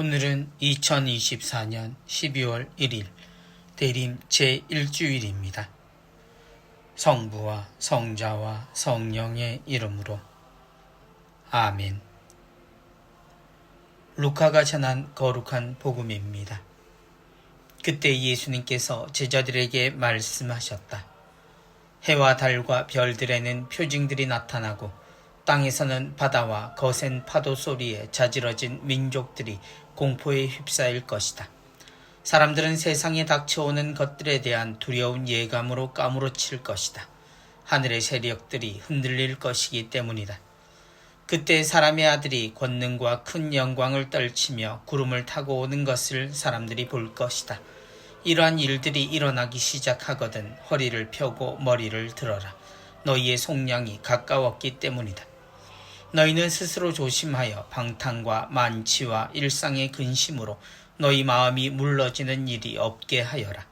오늘은 2024년 12월 1일 대림 제1주일입니다. 성부와 성자와 성령의 이름으로 아멘. 루카가 전한 거룩한 복음입니다. 그때 예수님께서 제자들에게 말씀하셨다. 해와 달과 별들에는 표징들이 나타나고 땅에서는 바다와 거센 파도 소리에 자지러진 민족들이 공포에 휩싸일 것이다. 사람들은 세상에 닥쳐오는 것들에 대한 두려운 예감으로 까무러칠 것이다. 하늘의 세력들이 흔들릴 것이기 때문이다. 그때 사람의 아들이 권능과 큰 영광을 떨치며 구름을 타고 오는 것을 사람들이 볼 것이다. 이러한 일들이 일어나기 시작하거든 허리를 펴고 머리를 들어라. 너희의 속량이 가까웠기 때문이다. 너희는 스스로 조심하여 방탕과 만취와 일상의 근심으로 너희 마음이 물러지는 일이 없게 하여라.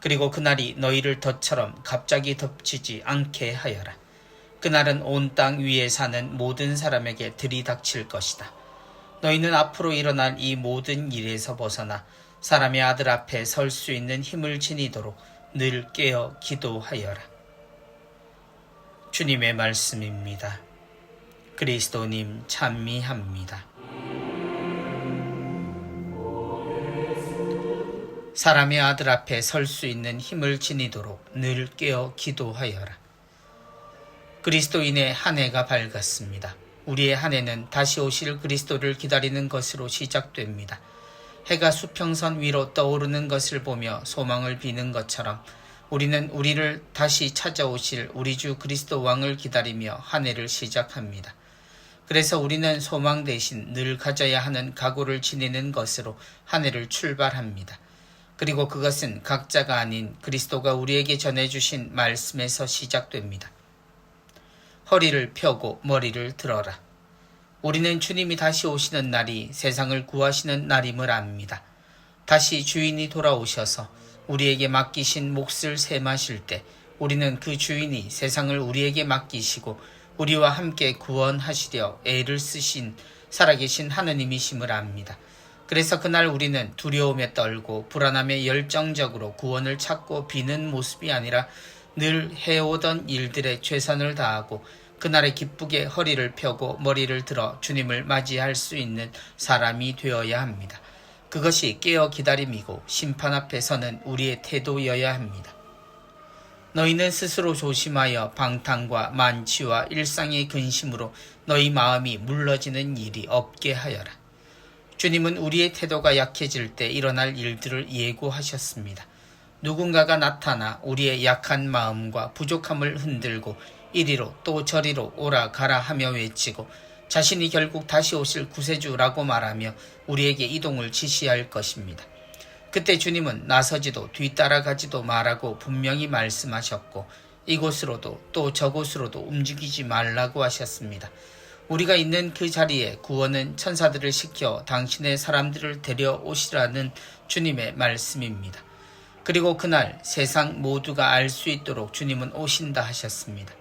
그리고 그날이 너희를 덫처럼 갑자기 덮치지 않게 하여라. 그날은 온 땅 위에 사는 모든 사람에게 들이닥칠 것이다. 너희는 앞으로 일어날 이 모든 일에서 벗어나 사람의 아들 앞에 설 수 있는 힘을 지니도록 늘 깨어 기도하여라. 주님의 말씀입니다. 그리스도님 찬미합니다. 사람의 아들 앞에 설 수 있는 힘을 지니도록 늘 깨어 기도하여라. 그리스도인의 한 해가 밝았습니다. 우리의 한 해는 다시 오실 그리스도를 기다리는 것으로 시작됩니다. 해가 수평선 위로 떠오르는 것을 보며 소망을 비는 것처럼 우리는 우리를 다시 찾아오실 우리 주 그리스도 왕을 기다리며 한 해를 시작합니다. 그래서 우리는 소망 대신 늘 가져야 하는 각오를 지니는 것으로 한 해를 출발합니다. 그리고 그것은 각자가 아닌 그리스도가 우리에게 전해주신 말씀에서 시작됩니다. 허리를 펴고 머리를 들어라. 우리는 주님이 다시 오시는 날이 세상을 구하시는 날임을 압니다. 다시 주인이 돌아오셔서 우리에게 맡기신 몫을 세 마실 때 우리는 그 주인이 세상을 우리에게 맡기시고 우리와 함께 구원하시려 애를 쓰신 살아계신 하느님이심을 압니다. 그래서 그날 우리는 두려움에 떨고 불안함에 열정적으로 구원을 찾고 비는 모습이 아니라 늘 해오던 일들에 최선을 다하고 그날에 기쁘게 허리를 펴고 머리를 들어 주님을 맞이할 수 있는 사람이 되어야 합니다. 그것이 깨어 기다림이고 심판 앞에 서는 우리의 태도여야 합니다. 너희는 스스로 조심하여 방탕과 만취와 일상의 근심으로 너희 마음이 물러지는 일이 없게 하여라. 주님은 우리의 태도가 약해질 때 일어날 일들을 예고하셨습니다. 누군가가 나타나 우리의 약한 마음과 부족함을 흔들고 이리로 또 저리로 오라 가라 하며 외치고 자신이 결국 다시 오실 구세주라고 말하며 우리에게 이동을 지시할 것입니다. 그때 주님은 나서지도 뒤따라가지도 말라고 분명히 말씀하셨고 이곳으로도 또 저곳으로도 움직이지 말라고 하셨습니다. 우리가 있는 그 자리에 구원은 천사들을 시켜 당신의 사람들을 데려오시라는 주님의 말씀입니다. 그리고 그날 세상 모두가 알 수 있도록 주님은 오신다 하셨습니다.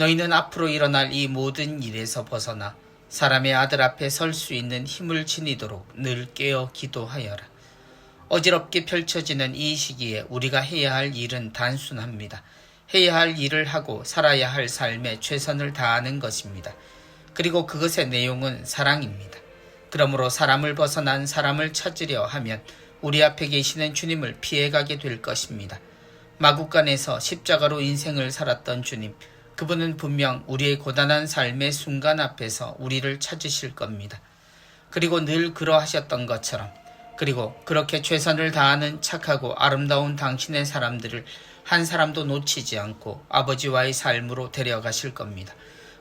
너희는 앞으로 일어날 이 모든 일에서 벗어나 사람의 아들 앞에 설 수 있는 힘을 지니도록 늘 깨어 기도하여라. 어지럽게 펼쳐지는 이 시기에 우리가 해야 할 일은 단순합니다. 해야 할 일을 하고 살아야 할 삶에 최선을 다하는 것입니다. 그리고 그것의 내용은 사랑입니다. 그러므로 사람을 벗어난 사람을 찾으려 하면 우리 앞에 계시는 주님을 피해가게 될 것입니다. 마국간에서 십자가로 인생을 살았던 주님, 그분은 분명 우리의 고단한 삶의 순간 앞에서 우리를 찾으실 겁니다. 그리고 늘 그러하셨던 것처럼 그리고 그렇게 최선을 다하는 착하고 아름다운 당신의 사람들을 한 사람도 놓치지 않고 아버지와의 삶으로 데려가실 겁니다.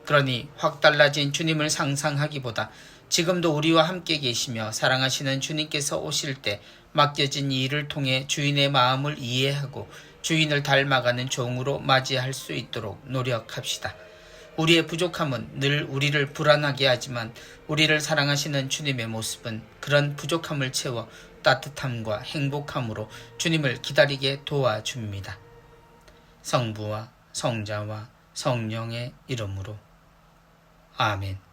그러니 확 달라진 주님을 상상하기보다 지금도 우리와 함께 계시며 사랑하시는 주님께서 오실 때 맡겨진 이 일을 통해 주인의 마음을 이해하고 주인을 닮아가는 종으로 맞이할 수 있도록 노력합시다. 우리의 부족함은 늘 우리를 불안하게 하지만 우리를 사랑하시는 주님의 모습은 그런 부족함을 채워 따뜻함과 행복함으로 주님을 기다리게 도와줍니다. 성부와 성자와 성령의 이름으로 아멘.